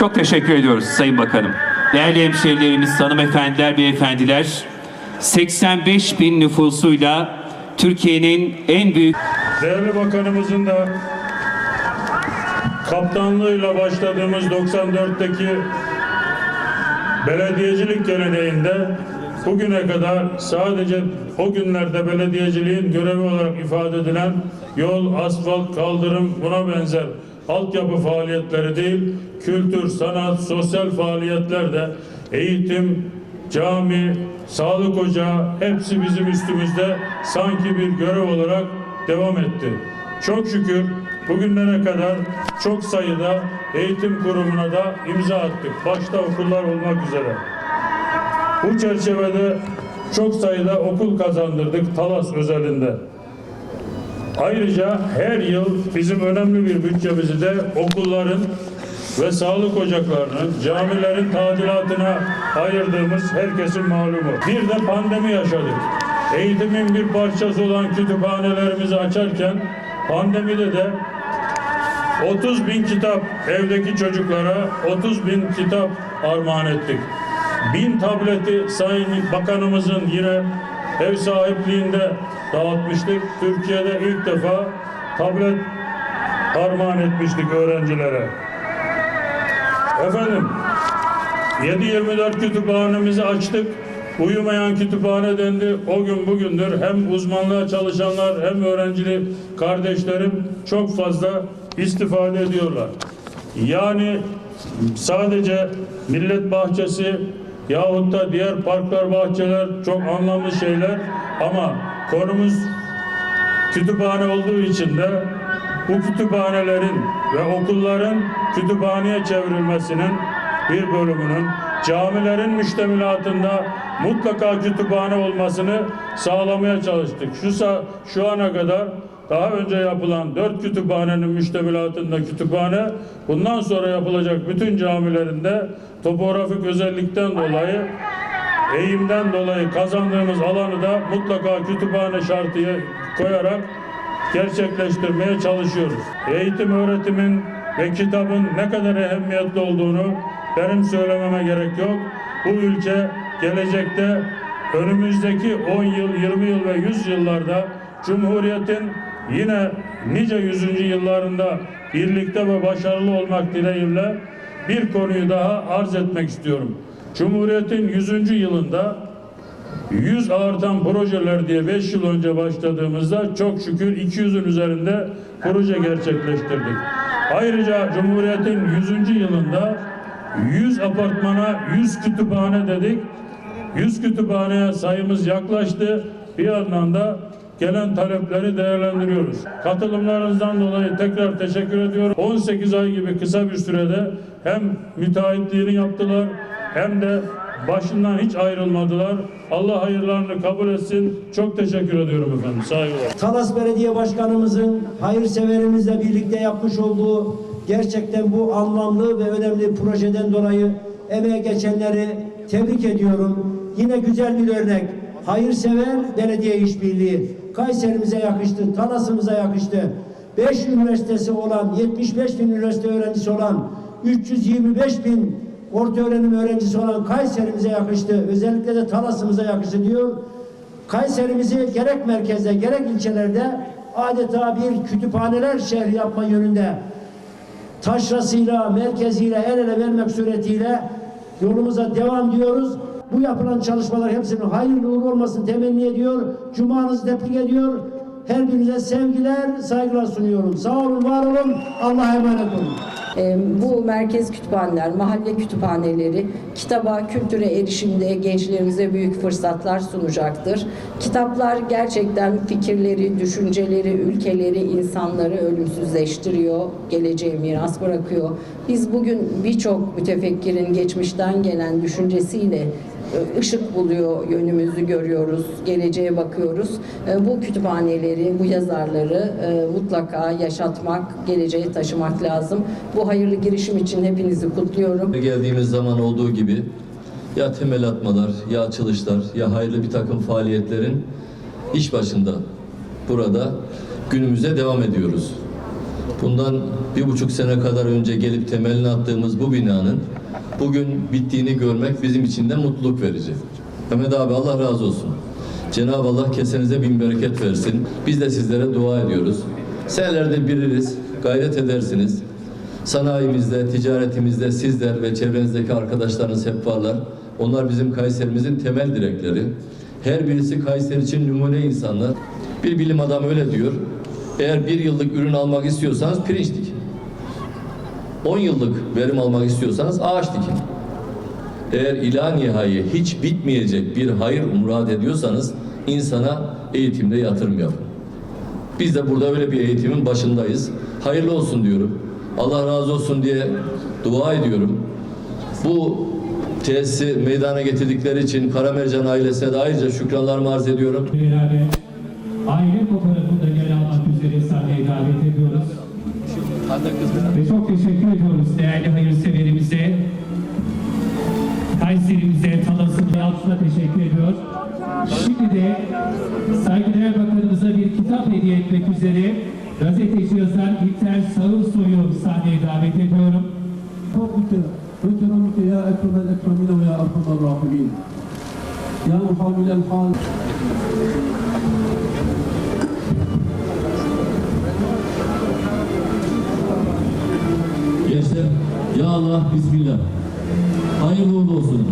Çok teşekkür ediyoruz Sayın Bakanım. Değerli hemşehrilerimiz, hanımefendiler, beyefendiler, 85 bin nüfusuyla Türkiye'nin en büyük Değerli Bakanımızın da kaptanlığıyla başladığımız 94'teki belediyecilik geleneğinde bugüne kadar sadece o günlerde belediyeciliğin görevi olarak ifade edilen yol, asfalt, kaldırım buna benzer altyapı faaliyetleri değil, kültür, sanat, sosyal faaliyetler de eğitim, cami, sağlık ocağı hepsi bizim üstümüzde sanki bir görev olarak devam etti. Çok şükür bugünlere kadar çok sayıda eğitim kurumuna da imza attık. Başta okullar olmak üzere. Bu çerçevede çok sayıda okul kazandırdık Talas özelinde. Ayrıca her yıl bizim önemli bir bütçemizi de okulların ve sağlık ocaklarının, camilerin tadilatına ayırdığımız herkesin malumu. Bir de pandemi yaşadık. Eğitimin bir parçası olan kütüphanelerimizi açarken pandemide de 30 bin kitap evdeki çocuklara 30 bin kitap armağan ettik. Bin tableti Sayın Bakanımızın yine ev sahipliğinde dağıtmıştık. Türkiye'de ilk defa tablet armağan etmiştik öğrencilere. Efendim 7-24 kütüphanemizi açtık. Uyumayan kütüphane dendi. O gün bugündür hem uzmanlığa çalışanlar hem öğrencili kardeşlerim çok fazla istifade ediyorlar. Yani sadece millet bahçesi yahut da diğer parklar, bahçeler çok anlamlı şeyler ama konumuz kütüphane olduğu için de bu kütüphanelerin ve okulların kütüphaneye çevrilmesinin bir bölümünün camilerin müştemilatında mutlaka kütüphane olmasını sağlamaya çalıştık. Şu, şu ana kadar daha önce yapılan dört kütüphanenin müştemilatında kütüphane, bundan sonra yapılacak bütün camilerinde topografik özellikten dolayı eğimden dolayı kazandığımız alanı da mutlaka kütüphane şartıya koyarak gerçekleştirmeye çalışıyoruz. Eğitim öğretimin ve kitabın ne kadar ehemmiyetli olduğunu benim söylememe gerek yok. Bu ülke gelecekte önümüzdeki 10 yıl, 20 yıl ve 100 yıllarda Cumhuriyet'in yine nice yüzüncü yıllarında birlikte ve başarılı olmak dileğiyle bir konuyu daha arz etmek istiyorum. Cumhuriyet'in 100. yılında 100 artan projeler diye 5 yıl önce başladığımızda çok şükür 200'ün üzerinde proje gerçekleştirdik. Ayrıca Cumhuriyet'in 100. yılında 100 apartmana 100 kütüphane dedik. 100 kütüphaneye sayımız yaklaştı. Bir yandan da gelen talepleri değerlendiriyoruz. Katılımlarınızdan dolayı tekrar teşekkür ediyorum. 18 ay gibi kısa bir sürede hem müteahhitliğini yaptılar hem de başından hiç ayrılmadılar. Allah hayırlarını kabul etsin. Çok teşekkür ediyorum efendim. Saygılar. Talas Belediye Başkanımızın hayırseverimizle birlikte yapmış olduğu gerçekten bu anlamlı ve önemli projeden dolayı emeğe geçenleri tebrik ediyorum. Yine güzel bir örnek. Hayırsever belediye işbirliği. Kayserimize yakıştı, Talas'ımıza yakıştı. 5 üniversitesi olan, 75 bin üniversite öğrencisi olan, 325 bin orta öğrenim öğrencisi olan Kayserimize yakıştı. Özellikle de Talas'ımıza yakıştı diyor. Kayserimizi gerek merkezde gerek ilçelerde adeta bir kütüphaneler şehri yapma yönünde taşrasıyla, merkeziyle el ele vermek suretiyle yolumuza devam diyoruz. Bu yapılan çalışmalar hepsinin hayırlı uğurlu olmasını temenni ediyor. Cumanızı tebrik ediyor. Her birinize sevgiler, saygılar sunuyorum. Sağ olun, var olun. Allah'a emanet olun. E, Bu merkez kütüphaneler, mahalle kütüphaneleri kitaba, kültüre erişimde gençlerimize büyük fırsatlar sunacaktır. Kitaplar gerçekten fikirleri, düşünceleri, ülkeleri, insanları ölümsüzleştiriyor, geleceğe miras bırakıyor. Biz bugün birçok mütefekkirin geçmişten gelen düşüncesiyle ışık buluyor, yönümüzü görüyoruz, geleceğe bakıyoruz. E, Bu kütüphaneleri, bu yazarları e, mutlaka yaşatmak, geleceğe taşımak lazım. Bu hayırlı girişim için hepinizi kutluyorum. Geldiğimiz zaman olduğu gibi ya temel atmalar, ya açılışlar, ya hayırlı bir takım faaliyetlerin iş başında burada günümüze devam ediyoruz. Bundan bir buçuk sene kadar önce gelip temelini attığımız bu binanın bugün bittiğini görmek bizim için de mutluluk verici. Mehmet abi Allah razı olsun. Cenab-ı Allah kesenize bin bereket versin. Biz de sizlere dua ediyoruz. Senelerde biliriz, gayret edersiniz. Sanayimizde, ticaretimizde sizler ve çevrenizdeki arkadaşlarınız hep varlar. Onlar bizim Kayserimizin temel direkleri. Her birisi Kayseri için numune insanlar. Bir bilim adamı öyle diyor. Eğer bir yıllık ürün almak istiyorsanız pirinç dikin. 10 yıllık verim almak istiyorsanız ağaç dikin. Eğer ila nihai hiç bitmeyecek bir hayır murad ediyorsanız insana eğitimde yatırım yapın. Biz de burada öyle bir eğitimin başındayız. Hayırlı olsun diyorum. Allah razı olsun diye dua ediyorum. Bu tesisi meydana getirdikleri için Karamercan ailesine de ayrıca şükranlarımı arz ediyorum. beraber aile fotoğrafını da geri almak üzere sahneye davet ediyoruz. Ve çok teşekkür ediyoruz değerli hayırseverimize. Kayserimize, Talas'ın Yalçın'a teşekkür ediyor. Şimdi de saygıdeğer bakanımıza bir kitap hediye etmek üzere gazeteci yazar İlter Sağırsoy'u sahneye davet ediyorum. فضلك وكرمك يا أكرم الأكرمين ويا أرحم الراحمين يا محاول الحال Allah, Bismillah. Hayırlı uğurlu olsun.